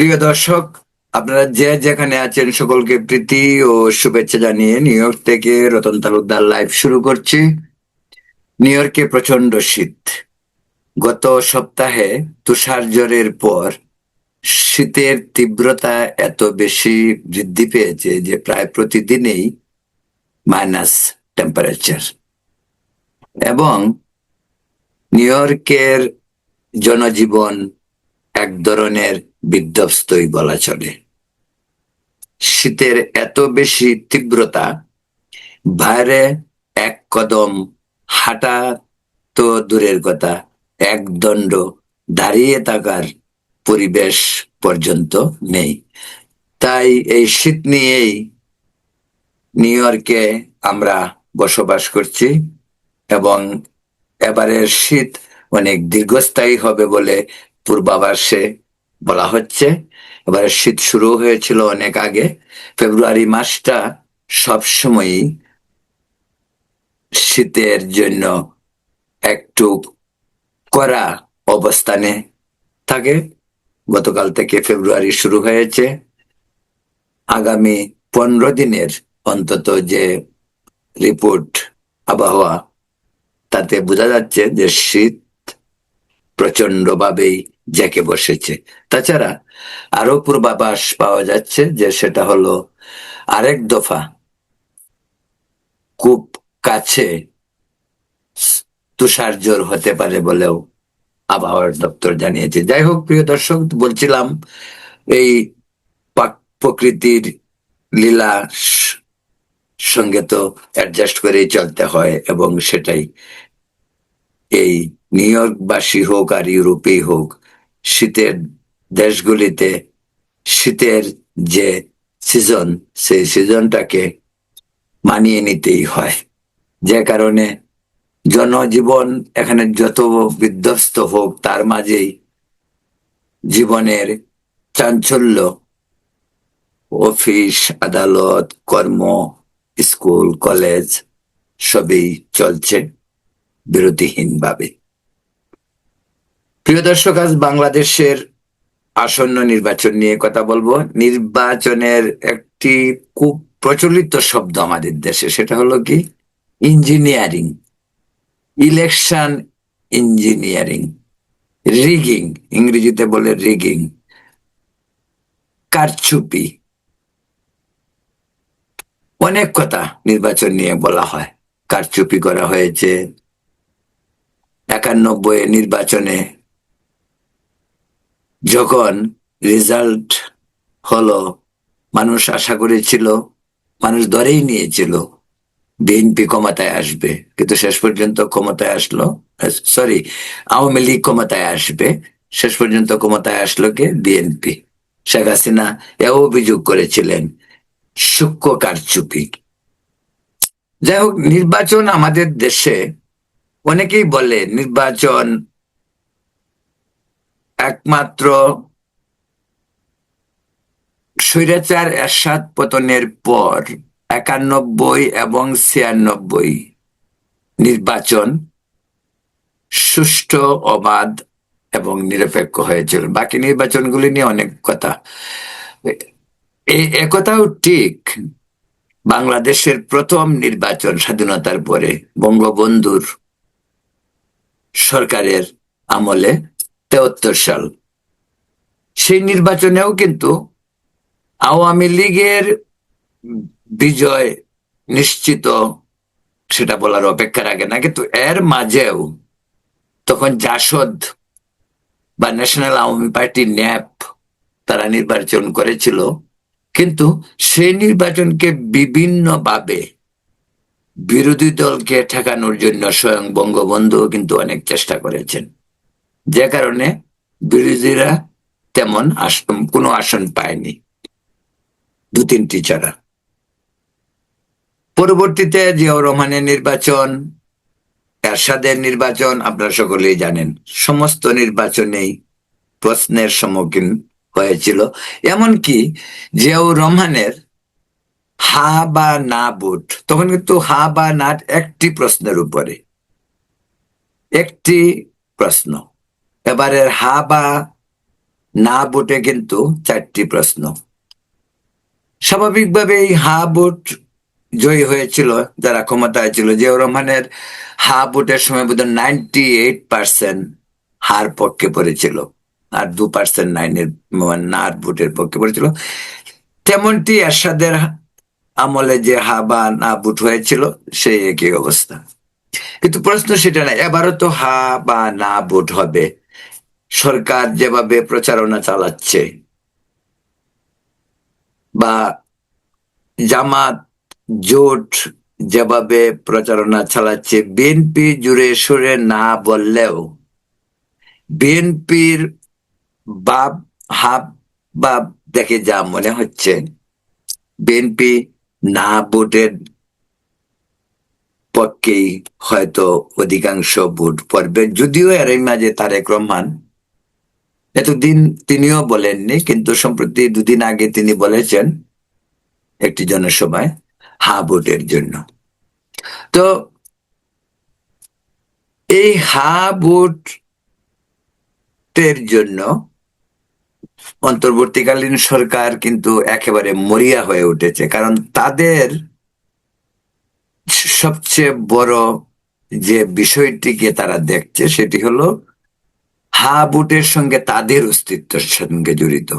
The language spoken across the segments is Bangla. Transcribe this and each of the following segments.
প্রিয় দর্শক, আপনারা যে যেখানে আছেন সকলকে প্রীতি ও শুভেচ্ছা জানিয়ে নিউ ইয়র্ক থেকে রতন তালুকদার লাইভ শুরু করছি। নিউ ইয়র্কে প্রচণ্ড শীত। গত সপ্তাহে তুষার জ্বরের পর শীতের তীব্রতা এত বেশি বৃদ্ধি পেয়েছে যে প্রায় প্রতিদিনই মাইনাস টেম্পারেচার। এবং নিউ ইয়র্কের জনজীবন এক ধরনের বিধ্বস্তই বলা চলে। শীতের এত বেশি তীব্রতা, বাইরে এক কদম হাঁটা তো দূরের কথা, এক দণ্ড দাঁড়িয়ে থাকার পরিবেশ পর্যন্ত নেই। তাই এই শীত নিয়েই নিউ ইয়র্কে আমরা বসবাস করছি এবং এবারের শীত অনেক দীর্ঘস্থায়ী হবে বলে পূর্বাভাসে বলা হচ্ছে। এবার শীত শুরু হয়েছিল অনেক আগে। ফেব্রুয়ারি মাসটা সবসময়ই শীতের জন্য একটু করা অবস্থানে থাকে। গতকাল থেকে ফেব্রুয়ারি শুরু হয়েছে। আগামী পনেরো দিনের অন্তত যে রিপোর্ট আবহাওয়া, তাতে বোঝা যাচ্ছে যে শীত প্রচণ্ড ভাবেই জেকে বসেছে। তাছাড়া আরও পূর্বাভাস পাওয়া যাচ্ছে যে সেটা হলো আরেক দফা খুব কাছে তুষার জোর হতে পারে বলেও আবহাওয়ার দপ্তর জানিয়েছে। যাই হোক, প্রিয় দর্শক, বলছিলাম এই প্রকৃতির লীলা সঙ্গে তো অ্যাডজাস্ট করেই চলতে হয় এবং সেটাই এই নিউ ইয়র্কবাসী হোক আর ইউরোপেই হোক শীতের দেশগুলিতে শীতের যে সিজন সেই সিজনটাকে মানিয়ে নিতেই হয়। যে কারণে জনজীবন এখানে যত বিধ্বস্ত হোক, তার মাঝেই জীবনের চাঞ্চল্য, অফিস, আদালত, কর্ম, স্কুল, কলেজ, সবই চলছে বিরতিহীন ভাবে প্রিয় দর্শক, আজ বাংলাদেশের আসন্ন নির্বাচন নিয়ে কথা বলব। নির্বাচনের একটি খুব প্রচলিত শব্দ আমাদের দেশে, সেটা হলো কি? ইঞ্জিনিয়ারিং। Election engineering. রিগিং, ইংরেজিতে বলে রিগিং। কারচুপি। অনেক কথা নির্বাচন নিয়ে বলা হয়। কারচুপি করা হয়েছে। একানব্বই নির্বাচনে যখন রেজাল্ট হলো, মানুষ আশা করেছিল, মানুষ ধরেই নিয়েছিল বিএনপি ক্ষমতায় আসবে। কিন্তু শেষ পর্যন্ত ক্ষমতায় আসলো সরি আওয়ামী লীগ ক্ষমতায় আসবে, শেষ পর্যন্ত ক্ষমতায় আসলো কে? বিএনপি শেখ হাসিনা এও অভিযোগ করেছিলেন, সূক্ষ্ম কারচুপি। যাই হোক, নির্বাচন আমাদের দেশে, অনেকেই বলে নির্বাচন একমাত্র স্বৈরাচার এরশাদ পতনের পর একানব্বই এবং ছিয়ানব্বই নির্বাচন সুষ্ঠু, অবাধ এবং নিরপেক্ষ হয়েছিল। বাকি নির্বাচনগুলি নিয়ে অনেক কথা। এই একথাও ঠিক। বাংলাদেশের প্রথম নির্বাচন স্বাধীনতার পরে বঙ্গবন্ধুর সরকারের আমলে তেহত্তর সাল। সেই নির্বাচনেও কিন্তু আওয়ামী লীগের বিজয় নিশ্চিত, সেটা বলার অপেক্ষা রাখে না, কিন্তু এর মাঝেও তখন জাসদ বা ন্যাশনাল আওয়ামী পার্টি ন্যাপ তারা নির্বাচন করেছিল। কিন্তু সেই নির্বাচনকে বিভিন্নভাবে বিরোধী দলকে ঠেকানোর জন্য স্বয়ং বঙ্গবন্ধু কিন্তু অনেক চেষ্টা করেছেন। যে কারণে বিরোধীরা তেমন আসন, কোনো আসন পায়নি, দু তিনটি ছাড়া। পরবর্তীতে জিয়াউর রহমানের নির্বাচন, এরশাদের নির্বাচন, আপনারা সকলেই জানেন, সমস্ত নির্বাচনেই প্রশ্নের সম্মুখীন হয়েছিল। এমনকি জিয়াউর রহমানের হা বা না বুট তখন কিন্তু হা বা না একটি প্রশ্নের উপরে, একটি প্রশ্ন। এবারের হা বা না ভোটে কিন্তু চারটি প্রশ্ন। স্বাভাবিকভাবেই হা ভোট জয়ী হয়েছিল, যারা ক্ষমতায় ছিল, জিয়াউর রহমানের হা ভোটের সময় বোধ নাইনটি এইট পার্সেন্ট হার পক্ষে পড়েছিল, আর দু পার্সেন্ট নাইনের নার ভোটের পক্ষে পড়েছিল। তেমনটি এরশাদের আমলে যে হা বা না ভোট হয়েছিল, সেই একই অবস্থা। কিন্তু প্রশ্ন সেটা না এবারও তো হা বা না ভোট হবে। সরকার যেভাবে প্রচারণা চালাচ্ছে বা জামাত, জোট যেভাবে প্রচারণা চালাচ্ছে বিএনপি জুড়ে সুরে না বললেও বিএনপির বাপ হাব বাপ দেখে যা মনে হচ্ছে। বিএনপি না ভোটের পক্ষেই হয়তো অধিকাংশ ভোট পড়বে। যদিও এর মাঝে তারেক রহমান এতদিন তিনিও বলেননি, কিন্তু সম্প্রতি দুদিন আগে তিনি বলেছেন একটি জনসভায় হা ভোটের জন্য। তো এই হা ভোটের জন্য অন্তর্বর্তীকালীন সরকার কিন্তু একেবারে মরিয়া হয়ে উঠেছে, কারণ তাদের সবচেয়ে বড় যে বিষয়টিকে তারা দেখছে সেটি হলো হা বুটের সঙ্গে তাদের অস্তিত্বের সঙ্গে জড়িত।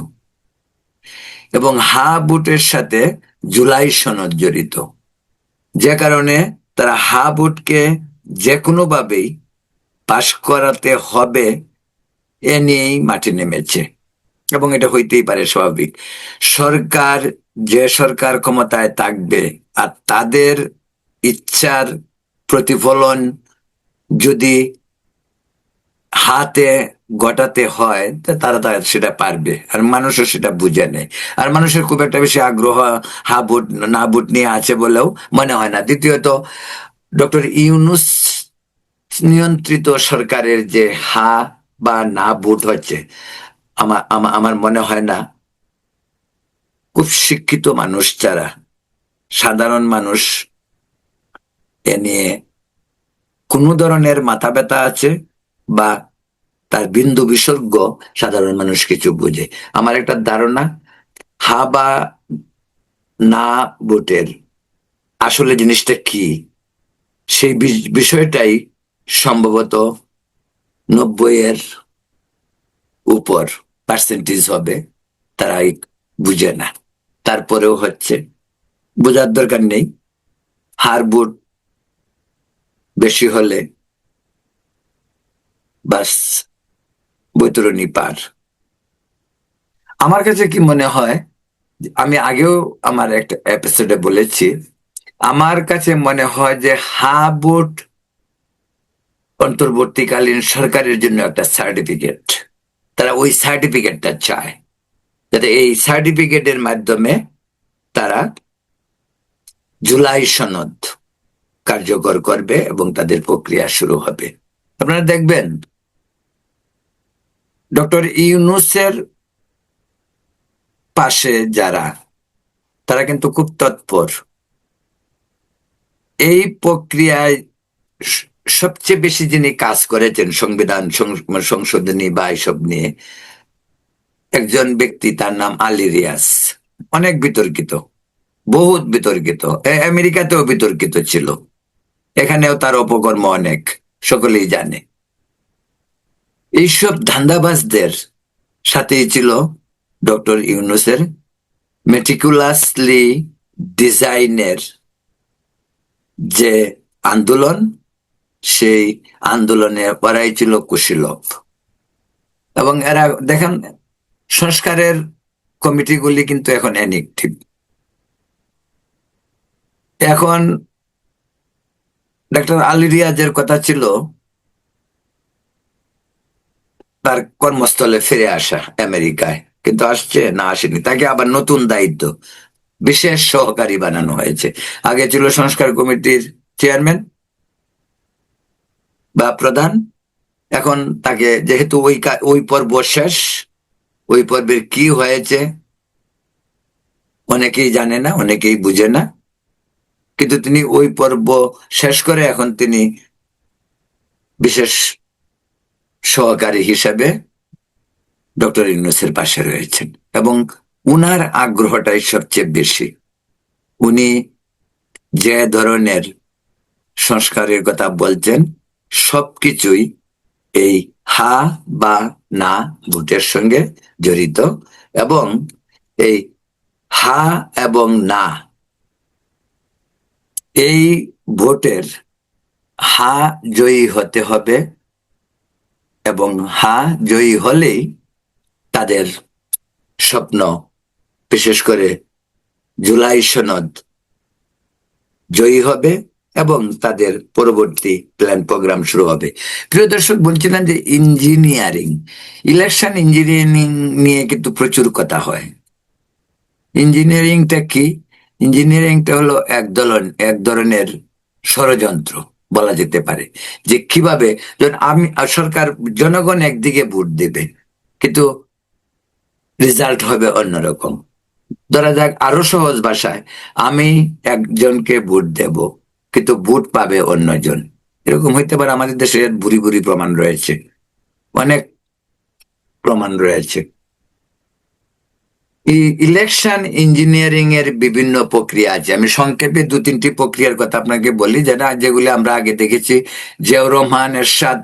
এবং হা বুটের সাথে জুলাই সনদ জড়িত। যে কারণে তারা হা বুটকে যে কোনোভাবেই পাশ করাতে হবে এ নিয়েই মাঠে নেমেছে। এবং এটা হইতেই পারে স্বাভাবিক। সরকার, যে সরকার ক্ষমতায় থাকবে আর তাদের ইচ্ছার প্রতিফলন যদি হাতে গটাতে হয় তারা তারা সেটা পারবে। আর মানুষও সেটা বুঝে নেয়। আর মানুষের খুব একটা বেশি আগ্রহ হা ভোট, না ভোট নিয়ে আছে বলেও মনে হয় না। দ্বিতীয়ত, ডক্টর ইউনুস নিয়ন্ত্রিত সরকারের যে হা বা না ভোট হচ্ছে আমার আমার মনে হয় না, খুব শিক্ষিত মানুষ যারা, সাধারণ মানুষ এ নিয়ে কোন ধরনের মাথা ব্যথা আছে বা তার বিন্দু বিসর্গ সাধারণ মানুষ কিছু বুঝে। আমার একটা ধারণা, হা বা না ভোটের আসলে জিনিসটা কি? সেই বিষয়টাই সম্ভবত নব্বই এর উপর পার্সেন্টেজ হবে তারা বুঝে না। তারপরেও হচ্ছে, বোঝার দরকার নেই। হার ভোট বেশি হলে বাস, বৈতরণী পার। আমার কাছে কি মনে হয় আমি আগেও আমার একটা এপিসোডে বলেছি, আমার কাছে মনে হয় যে হা ভোট অন্তর্বর্তীকালীন সরকারের জন্য একটা সার্টিফিকেট তারা ওই সার্টিফিকেটটা চায়। যাতে এই সার্টিফিকেটের মাধ্যমে তারা জুলাই সনদ কার্যকর করবে এবং তাদের প্রক্রিয়া শুরু হবে। আপনারা দেখবেন ডক্টর ইউনুসের পাশে যারা, তারা কিন্তু খুব তৎপর। এই প্রক্রিয়ায় সবচেয়ে বেশি যিনি কাজ করেছেন সংবিধান সংশোধনী বা এসব নিয়ে, একজন ব্যক্তি, তার নাম আলী রিয়াস অনেক বিতর্কিত, বহুত বিতর্কিত। আমেরিকাতেও বিতর্কিত ছিল। এখানেও তার অপকর্ম অনেক, সকলেই জানে। এইসব ধান্দাবাজদের সাথেই ছিল ডক্টর ইউনুসের মেটিকুলাসলি ডিজাইনের যে আন্দোলন, সেই আন্দোলনে ওরাই ছিল কুশীলভ। এবং এরা, দেখেন, সংস্কারের কমিটিগুলি কিন্তু এখন অ্যানিকটিভ এখন ডাক্তার আলী রিয়াজের কথা ছিল তার কর্মস্থলে ফিরে আসা আমেরিকায়, কিন্তু আসছে না আসেনি। তাকে আবার নতুন দায়িত্ব, বিশেষ সহকারী বানানো হয়েছে। আগে ছিল সংস্কার কমিটির চেয়ারম্যান বা প্রধান, এখন তাকে যেহেতু ওই ওই পর্ব শেষ, ওই পর্বের কি হয়েছে অনেকেই জানে না, অনেকেই বুঝে না। কিন্তু তিনি ওই পর্ব শেষ করে এখন তিনি বিশেষ সহকারী হিসাবে ডক্টর ইউনুসের পাশে রয়েছেন এবং উনার আগ্রহটাই সবচেয়ে বেশি। উনি যে ধরনের সংস্কারের কথা বলছেন, সবকিছুই এই হা বা না ভোটের সঙ্গে জড়িত এবং এই হা এবং না, এই ভোটের হা জয়ী হতে হবে এবং হা জয়ী হলেই তাদের স্বপ্ন, বিশেষ করে জুলাই সনদ জয়ী হবে এবং তাদের পরবর্তী প্ল্যান প্রোগ্রাম শুরু হবে। প্রিয় দর্শক বলছিলেন যে ইঞ্জিনিয়ারিং, ইলেকশন ইঞ্জিনিয়ারিং নিয়ে কিন্তু প্রচুর কথা হয়। ইঞ্জিনিয়ারিংটা কি? ইঞ্জিনিয়ারিংটা হলো এক ধরন এক ধরনের ষড়যন্ত্র। বলা যেতে পারে যে কীভাবে আমি সরকার জনগণ একদিকে ভোট দেবে কিন্তু রেজাল্ট হবে অন্যরকম। ধরা যাক আরও সহজ ভাষায়, আমি একজনকে ভোট দেব, কিন্তু ভোট পাবে অন্যজন। এরকম হইতে পারে আমাদের দেশে বুড়ি বুড়ি প্রমাণ রয়েছে। অনেক প্রমাণ রয়েছে। ইলেকশন ইঞ্জিনিয়ারিং এর বিভিন্ন প্রক্রিয়া আছে। আমি সংক্ষেপে দু তিনটি প্রক্রিয়ার কথা আপনাকে বলি যেটা যেগুলি আমরা আগে দেখেছি। জিয়াউর রহমান এরশাদ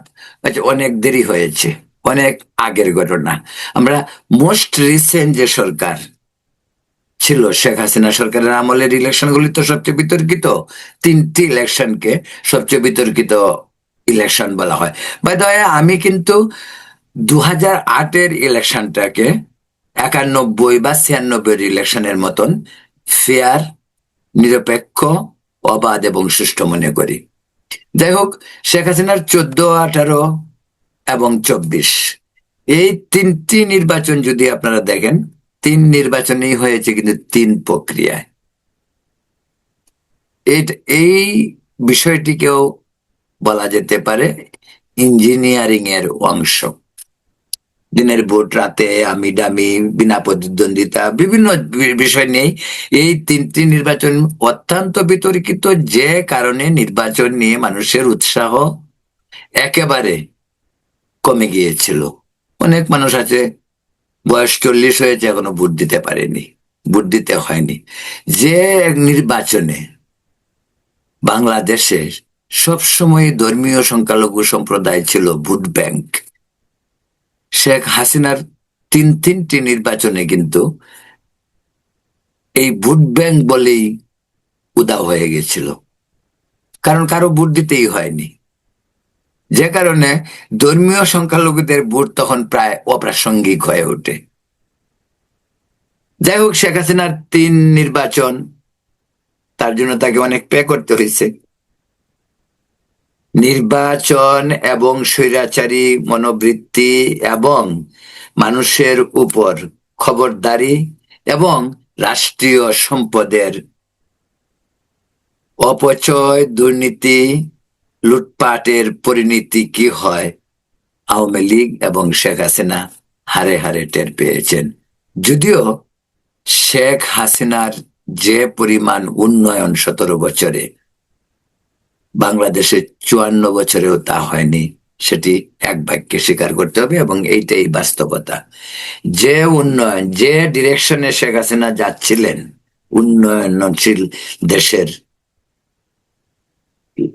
আচ্ছা, অনেক দেরি হয়েছে অনেক আগের ঘটনা। আমরা মোস্ট রিসেন্ট যে সরকার ছিল শেখ হাসিনা সরকারের আমলের ইলেকশন গুলি তো সবচেয়ে বিতর্কিত। তিনটি ইলেকশনকে সবচেয়ে বিতর্কিত ইলেকশন বলা হয়। বাই আমি কিন্তু দু হাজার আটের ইলেকশনটাকে একানব্বই বা ছিয়ানব্বই ইলেকশনের মতন ফেয়ার, নিরপেক্ষ, অবাধ এবং সুষ্ঠু মনে করি। যাই হোক, শেখ হাসিনার চোদ্দ, আঠারো এবং চব্বিশ। এই তিনটি নির্বাচন যদি আপনারা দেখেন, তিন নির্বাচনেই হয়েছে কিন্তু তিন প্রক্রিয়ায়। এই বিষয়টিকেও বলা যেতে পারে ইঞ্জিনিয়ারিং এর অংশ। দিনের ভোট, রাতে আমি ডামি বিনা প্রতিদ্বন্দ্বিতা, বিভিন্ন বিষয় নেই এই তিনটি নির্বাচন অত্যন্ত বিতর্কিত যে কারণে নির্বাচন নিয়ে মানুষের উৎসাহ একেবারে কমে গিয়েছিল। অনেক মানুষ আছে, বয়স চল্লিশ হয়েছে, এখনও ভোট দিতে পারেনি, ভোট দিতে হয়নি। যে নির্বাচনে বাংলাদেশে সবসময় ধর্মীয় সংখ্যালঘু সম্প্রদায় ছিল ভোট ব্যাংক শেখ হাসিনার তিন, তিনটি নির্বাচনে কিন্তু এই ভোট ব্যাংক বলেই উদা হয়ে গেছিল। কারণ কারও ভোট দিতেই হয়নি। যে কারণে ধর্মীয় সংখ্যালঘুদের ভোট তখন প্রায় অপ্রাসঙ্গিক হয়ে ওঠে। যাই হোক, শেখ হাসিনার তিন নির্বাচন তার জন্য তাকে অনেক পে করতে হয়েছে। নির্বাচন এবং স্বৈরাচারী মনোবৃত্তি এবং মানুষের উপর খবরদারি এবং রাষ্ট্রীয় সম্পদের অপচয় দুর্নীতি লুটপাটের পরিণতি কি হয়? আওয়ামী লীগ এবং শেখ হাসিনা হারে হারে টের পেয়েছেন। যদিও শেখ হাসিনার যে পরিমাণ উন্নয়ন সতেরো বছরে বাংলাদেশে চুয়ান্ন বছরেও তা হয়নি। সেটি এক বাক্যে স্বীকার করতে হবে এবং এইটাই বাস্তবতা। যে উন্নয়ন, যে ডিরেকশনে শেখ হাসিনা যাচ্ছিলেন, উন্নয়নশীল দেশের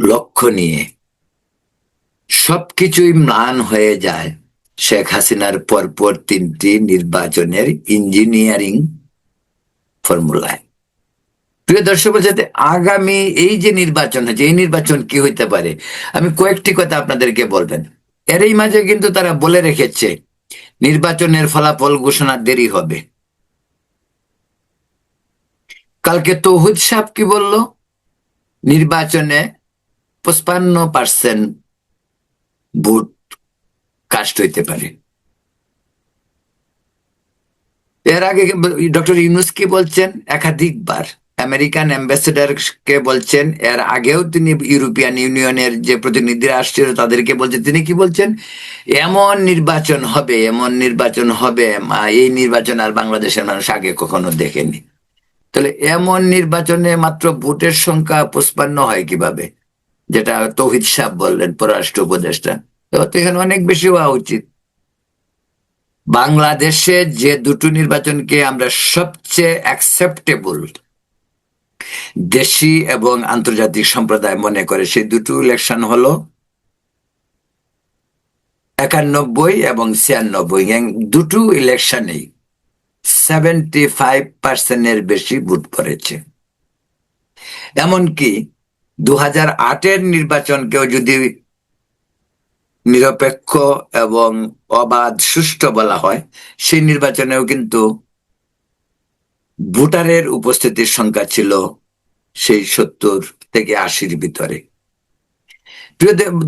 লক্ষ্য নিয়ে, সবকিছুই ম্লান হয়ে যায় শেখ হাসিনার পরপর তিনটি নির্বাচনের ইঞ্জিনিয়ারিং ফর্মুলায় প্রিয় দর্শক যাতে আগামী এই যে নির্বাচন হচ্ছে, এই নির্বাচন কি হইতে পারে? আমি কয়েকটি কথা আপনাদেরকে বলবেন। এরই মাঝে কিন্তু তারা বলে রেখেছে, নির্বাচনের ফলাফল ঘোষণা দেরি হবে। কালকে তৌহুদ সাহ কি বলল? নির্বাচনে পঁচপান্ন পার্সেন্ট ভোট কাস্ট হইতে পারে। এর আগে ডক্টর ইউনুস কি বলছেন? একাধিকবার। আমেরিকান অ্যাম্বাসেডার কে বলছেন, এর আগেও তিনি ইউরোপিয়ান ইউনিয়নের যে প্রতিনিধিরা আসছিল তাদেরকে বলছেন, তিনি কি বলছেন? এমন নির্বাচন হবে, এমন নির্বাচন হবে এই নির্বাচন আর বাংলাদেশের মানুষ আগে কখনো দেখেনি। তাহলে এমন নির্বাচনে মাত্র ভোটের সংখ্যা পুষ্পান্ন হয় কীভাবে? যেটা তৌহিদ সাহ বললেন, পররাষ্ট্র উপদেষ্টা। তো এখানে অনেক বেশি হওয়া উচিত। বাংলাদেশে যে দুটো নির্বাচনকে আমরা সবচেয়ে অ্যাকসেপ্টেবল দেশি এবং আন্তর্জাতিক সম্প্রদায় মনে করে সেই দুটো ইলেকশন হলো একানব্বই এবং ছিয়ানব্বই। দুটো ইলেকশনেই সেভেন্টি ফাইভ পার্সেন্টের বেশি ভোট পড়েছে। এমনকি দু হাজার আটের নির্বাচনকেও যদি নিরপেক্ষ এবং অবাধ সুষ্ঠু বলা হয়, সেই নির্বাচনেও কিন্তু ভোটারের উপস্থিতির সংখ্যা ছিল সেই সত্তর থেকে আশির ভিতরে।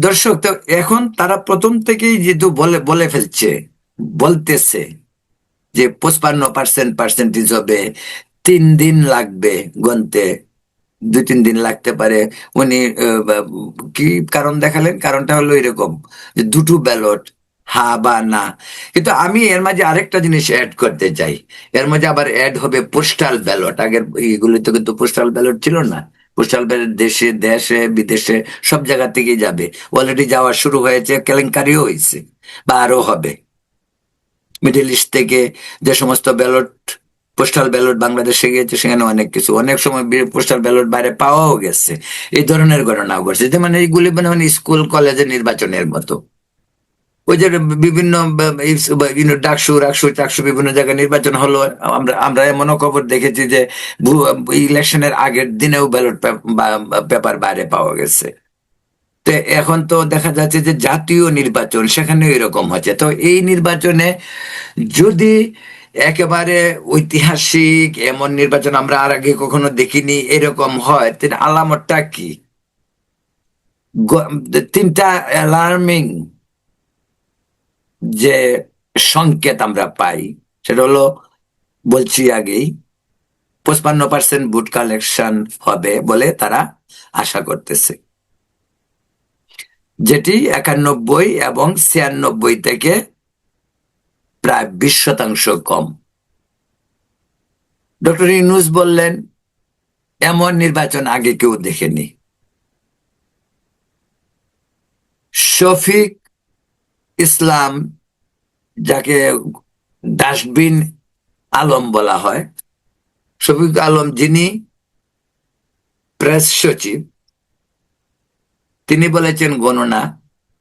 দর্শক এখন তারা প্রথম থেকেই যেহেতু বলে বলে ফেলছে, বলতেছে যে পঁচপান্ন পার্সেন্ট পার্সেন্টেজ হবে, তিন দিন লাগবে গন্তে দুই তিন দিন লাগতে পারে। উনি কি কারণ দেখালেন? কারণটা হলো এরকম, যে দুটো ব্যালট হা বা না কিন্তু আমি এর মাঝে আরেকটা জিনিস অ্যাড করতে চাই। এর মাঝে আবার অ্যাড হবে পোস্টাল ব্যালট আগের এগুলিতে কিন্তু পোস্টাল ব্যালট ছিল না। পোস্টাল ব্যালট দেশে দেশে, বিদেশে, সব জায়গা থেকেই যাবে। অলরেডি যাওয়া শুরু হয়েছে, কেলেঙ্কারিও হয়েছে, বা আরও হবে। মিডল ইস্ট থেকে যে সমস্ত ব্যালট পোস্টাল ব্যালট বাংলাদেশে গিয়েছে, সেখানে অনেক কিছু। অনেক সময় পোস্টাল ব্যালট বাইরে পাওয়াও গেছে। এই ধরনের ঘটনাও ঘটছে। যেমন এইগুলি মানে মানে স্কুল কলেজের নির্বাচনের মতো। ওই যে বিভিন্ন ডাকসু, রাকসু, চাকসু বিভিন্ন জায়গায় নির্বাচন হলো। আমরা আমরা এমনও খবর দেখেছি যে ইলেকশনের আগের দিনেও ব্যালট পেপার বাইরে পাওয়া গেছে। তো এখন তো দেখা যাচ্ছে যে জাতীয় নির্বাচন সেখানেও এরকম হচ্ছে। তো এই নির্বাচনে যদি একেবারে ঐতিহাসিক এমন নির্বাচন আমরা আর আগে কখনো দেখিনি, এরকম হয় আলামতটা কি? তিনটা অ্যালার্মিং যে সংকেত আমরা পাই, সেটা হলো বলছি আগেই, পঁচপান্ন পার্সেন্ট ভোট কালেকশন হবে বলে তারা আশা করতেছে। যেটি একানব্বই এবং ছিয়ানব্বই থেকে প্রায় বিশ শতাংশ কম। ডক্টর ইনুস বললেন, এমন নির্বাচন আগে কেউ দেখেনি। শফিক ইসলাম, যাকে ডাস্টবিন আলম বলা হয়, শফিক আলম যিনি প্রেস সচিব, তিনি বলেছেন গণনা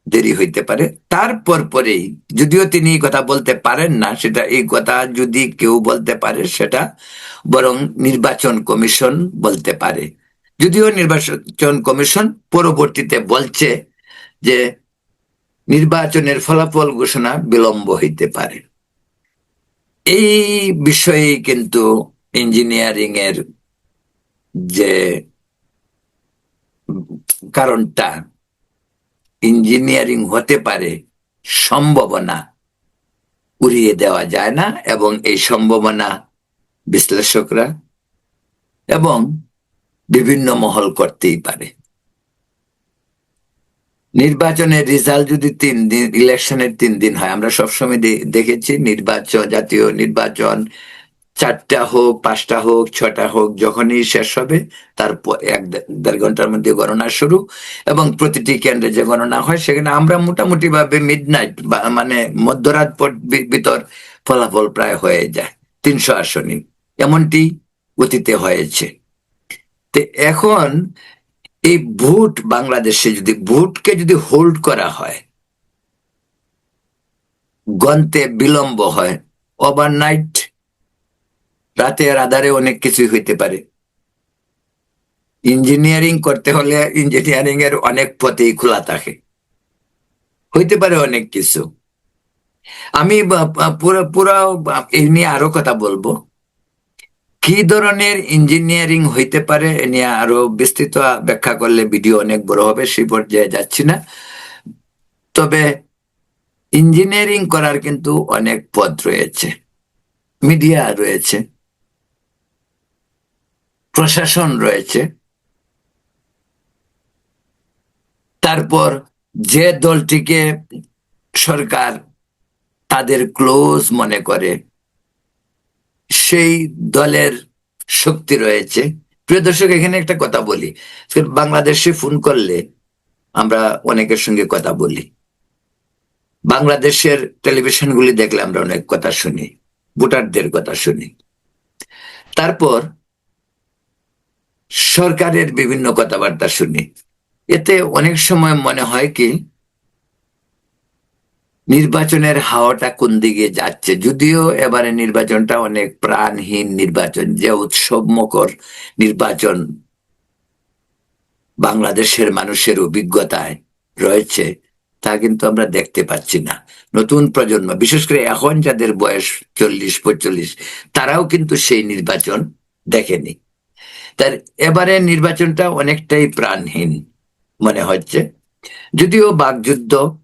দেরি হইতে পারে। তারপর পরেই, যদিও তিনি কথা বলতে পারেন না, সেটা এই কথা যদি কেউ বলতে পারে, সেটা বরং নির্বাচন কমিশন বলতে পারে। যদিও নির্বাচন কমিশন পরবর্তীতে বলছে যে নির্বাচনের ফলাফল ঘোষণা বিলম্ব হইতে পারে। এই বিষয়ে কিন্তু ইঞ্জিনিয়ারিং এর যে কারণটা, ইঞ্জিনিয়ারিং হতে পারে সম্ভাবনা উড়িয়ে দেওয়া যায় না এবং এই সম্ভাবনা বিশ্লেষকরা এবং বিভিন্ন মহল করতেই পারে। নির্বাচনের রেজাল্ট যদি তিন দিন ইলেকশনের তিন দিন হয়, আমরা সবসময় দেখেছি নির্বাচন, জাতীয় নির্বাচন, চারটা হোক, পাঁচটা হোক, ছটা হোক, যখনই শেষ হবে, তারপর এক দেড় ঘণ্টার মধ্যে গণনা শুরু এবং প্রতিটি কেন্দ্রে যে গণনা হয়, সেখানে আমরা মোটামুটি ভাবে মিড নাইট মানে মধ্যরাত ভিতর ফলাফল প্রায় হয়ে যায়, তিনশো আসনই। এমনটি অতীতে হয়েছে। তো এখন এই ভোট বাংলাদেশে যদি, ভোটকে যদি হোল্ড করা হয়, গন্তে বিলম্ব হয় ওভারনাইট রাতের আধারে অনেক কিছুই হইতে পারে। ইঞ্জিনিয়ারিং করতে হলে ইঞ্জিনিয়ারিং এর অনেক পথেই খোলা থাকে। হইতে পারে অনেক কিছু। আমি পুরো পুরো, এই নিয়ে আরও কথা বলব। কি ধরনের ইঞ্জিনিয়ারিং হইতে পারে এ নিয়ে আরও বিস্তৃত ব্যাখ্যা করলে ভিডিও অনেক বড় হবে, সেই পর্যায়ে যাচ্ছি না। তবে ইঞ্জিনিয়ারিং করার কিন্তু অনেক পথ রয়েছে মিডিয়া রয়েছে, প্রশাসন রয়েছে। তারপর যে দলটিকে সরকার তাদের ক্লোজ মনে করে সেই দলের শক্তি রয়েছে। প্রিয় দর্শক, এখানে একটা কথা বলি। বাংলাদেশে ফোন করলে আমরা অনেকের সঙ্গে কথা বলি। বাংলাদেশের টেলিভিশনগুলি দেখলে আমরা অনেক কথা শুনি, ভোটারদের কথা শুনি। তারপর সরকারের বিভিন্ন কথাবার্তা শুনি। এতে অনেক সময় মনে হয় কি নির্বাচনের হাওয়াটা কোন দিকে যাচ্ছে? যদিও এবারে নির্বাচনটা অনেক প্রাণহীন নির্বাচন, যে উৎসব মকর নির্বাচন বাংলাদেশের মানুষের অভিজ্ঞতায় রয়েছে, তা কিন্তু আমরা দেখতে পাচ্ছি না। নতুন প্রজন্ম, বিশেষ করে এখন যাদের বয়স চল্লিশ, পঁয়চল্লিশ, তারাও কিন্তু সেই নির্বাচন দেখেনি। তার এবারে নির্বাচনটা অনেকটাই প্রাণহীন মনে হচ্ছে। যদিও বাকযুদ্ধ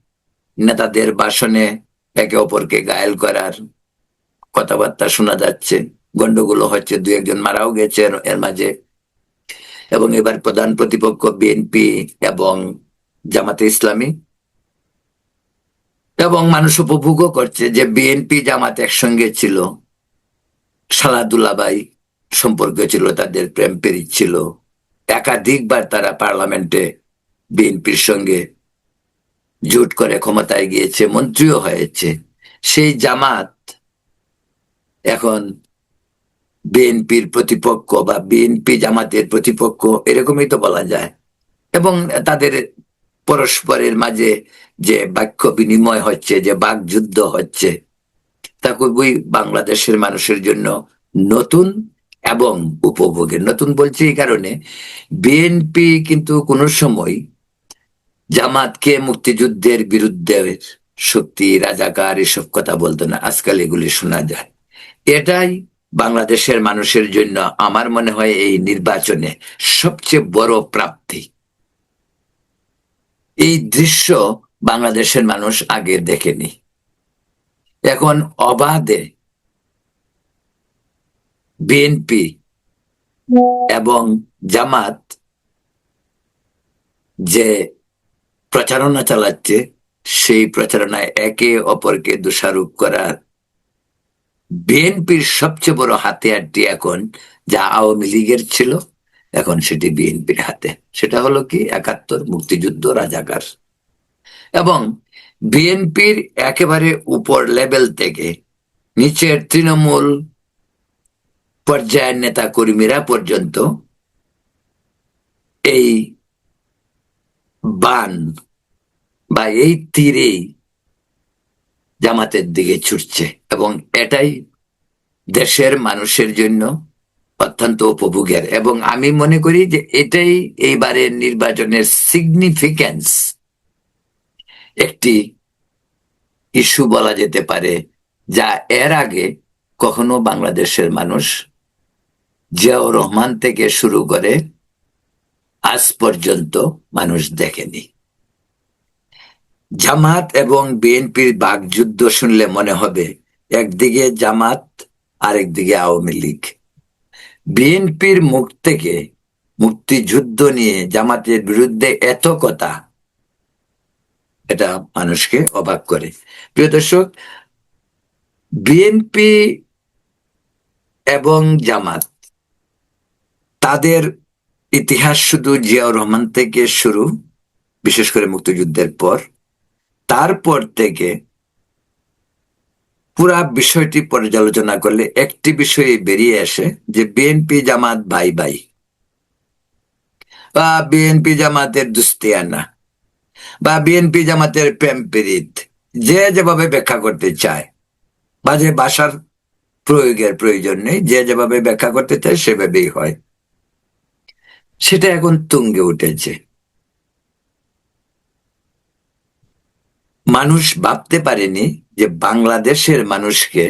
নেতাদের ভাষণে একে অপরকে গায়েল করার কথাবার্তা শোনা যাচ্ছে। গন্ডগোল হচ্ছে দু একজন মারাও গেছে এর- মাঝে। এবং এবার প্রধান প্রতিপক্ষ বিএনপি এবং জামাতে ইসলামী। এবং মানুষ উপভোগও করছে যে বিএনপি জামাত একসঙ্গে ছিল। সালাদুল্লাবাই সম্পর্ক ছিল, তাদের প্রেম পেরিত ছিল। একাধিকবার তারা পার্লামেন্টে বিএনপির সঙ্গে জোট করে ক্ষমতায় গিয়েছে, মন্ত্রীও হয়েছে। সেই জামাত এখন বিএনপির প্রতিপক্ষ বা বিএনপি জামাতের প্রতিপক্ষ, এরকমই তো বলা যায়। এবং তাদের পরস্পরের মাঝে যে বাক্য বিনিময় হচ্ছে, যে বাকযুদ্ধ হচ্ছে, তা খুবই বাংলাদেশের মানুষের জন্য নতুন এবং উপভোগের। নতুন বলছি এই কারণে, বিএনপি কিন্তু কোনো সময় জামাতকে মুক্তিযুদ্ধের বিরুদ্ধে শক্তি রাজাকার এসব কথা বলতো না, আজকাল এগুলি শোনা যায়। এটাই বাংলাদেশের মানুষের জন্য আমার মনে হয় এই নির্বাচনে সবচেয়ে বড় প্রাপ্তি। এই দৃশ্য বাংলাদেশের মানুষ আগে দেখেনি। এখন অবাধে বিএনপি এবং জামাত যে প্রচারণা চালাচ্ছে, সেই প্রচারণায় একে অপরকে দোষারোপ করার বিএনপির সবচেয়ে বড় হাতিয়ারটি এখন যা আওয়ামী লীগের ছিল, এখন সেটি বিএনপির হাতে। সেটা হলো কি? একাত্তর মুক্তিযুদ্ধ রাজাকার। এবং বিএনপির একেবারে উপর লেভেল থেকে নিচের তৃণমূল পর্যায়ের নেতা কর্মীরা পর্যন্ত এই বান বা এই তীরেই জামাতের দিকে ছুটছে এবং এটাই দেশের মানুষের জন্য অত্যন্ত উপভোগের। এবং আমি মনে করি যে এটাই এইবারের নির্বাচনের সিগনিফিক্যান্স একটি ইস্যু বলা যেতে পারে, যা এর আগে কখনো বাংলাদেশের মানুষ জিয়াউর রহমান থেকে শুরু করে আজ পর্যন্ত মানুষ দেখেনি। জামাত এবং বিএনপির বাগযুদ্ধ শুনলে মনে হবে একদিকে জামাত, আরেকদিকে আওয়ামী লীগ। বিএনপির মুখ থেকে মুক্তিযুদ্ধ নিয়ে জামাতের বিরুদ্ধে এত কথা, এটা মানুষকে অবাক করে। প্রিয় দর্শক, বিএনপি এবং জামাত, তাদের ইতিহাস শুধু জিয়াউর রহমান থেকে শুরু, বিশেষ করে মুক্তিযুদ্ধের পর। তারপর থেকে পুরা বিষয়টি পর্যালোচনা করলে একটি বিষয়ে বেরিয়ে আসে যে বিএনপি জামাত ভাই ভাই। বা বিএনপি জামাতের দুস্তিয়ানা, বা বিএনপি জামাতের প্রেম যে যেভাবে ব্যাখ্যা করতে চায়, বা যে ভাষার প্রয়োগের প্রয়োজন নেই, যে যেভাবে ব্যাখ্যা করতে চায় সেভাবেই হয়। সেটা এখন তুঙ্গে উঠেছে। মানুষ ভাবতে পারেনি যে বাংলাদেশের মানুষকে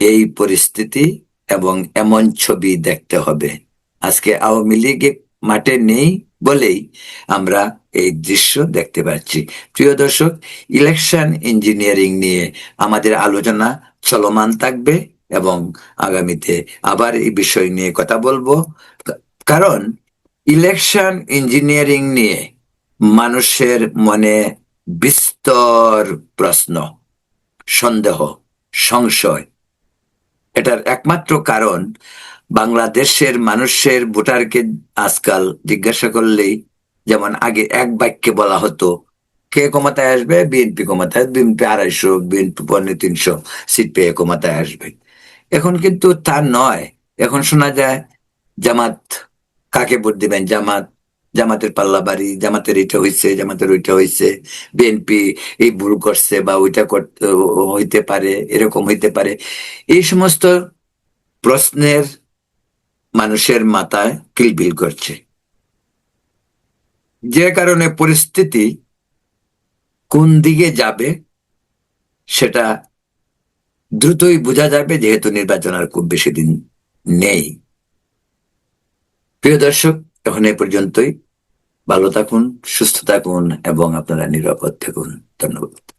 এই পরিস্থিতি এবং এমন ছবি দেখতে হবে। আজকে আওয়ামী লীগ মাঠে নেই বলেই আমরা এই দৃশ্য দেখতে পাচ্ছি। প্রিয় দর্শক, ইলেকশন ইঞ্জিনিয়ারিং নিয়ে আমাদের আলোচনা চলমান থাকবে এবং আগামীতে আবার এই বিষয় নিয়ে কথা বলব। কারণ ইলেকশন ইঞ্জিনিয়ারিং নিয়ে মানুষের মনে বিস্তর প্রশ্ন, সন্দেহ, সংশয়। এটার একমাত্র কারণ বাংলাদেশের মানুষের ভোটারকে আজকাল জিজ্ঞাসা করলেই যেমন আগে এক বাক্যে বলা হতো, কে ক্ষমতায় আসবে? বিএনপি ক্ষমতায়, বিএনপি আড়াইশো, বিএনপি পনেরো তিনশো সিট পেয়ে ক্ষমতায় আসবে। এখন কিন্তু তা নয়। এখন শোনা যায় জামাত কাকে ভোট দিবেন? জামাত, জামাতের পাল্লা বাড়ি জামাতের এটা হয়েছে জামাতের ওইটা হয়েছে বিএনপি এই ভুল করছে বা ওইটা হইতে পারে, এরকম হইতে পারে। এই সমস্ত প্রশ্নের মানুষের মাথায় কিলবিল করছে। যে কারণে পরিস্থিতি কোন দিকে যাবে সেটা দ্রুতই বোঝা যাবে, যেহেতু নির্বাচন আর খুব বেশি দিন নেই। প্রিয় দর্শক এখন এ পর্যন্তই। ভালো থাকুন সুস্থ থাকুন এবং আপনারা নিরাপদ থাকুন। ধন্যবাদ।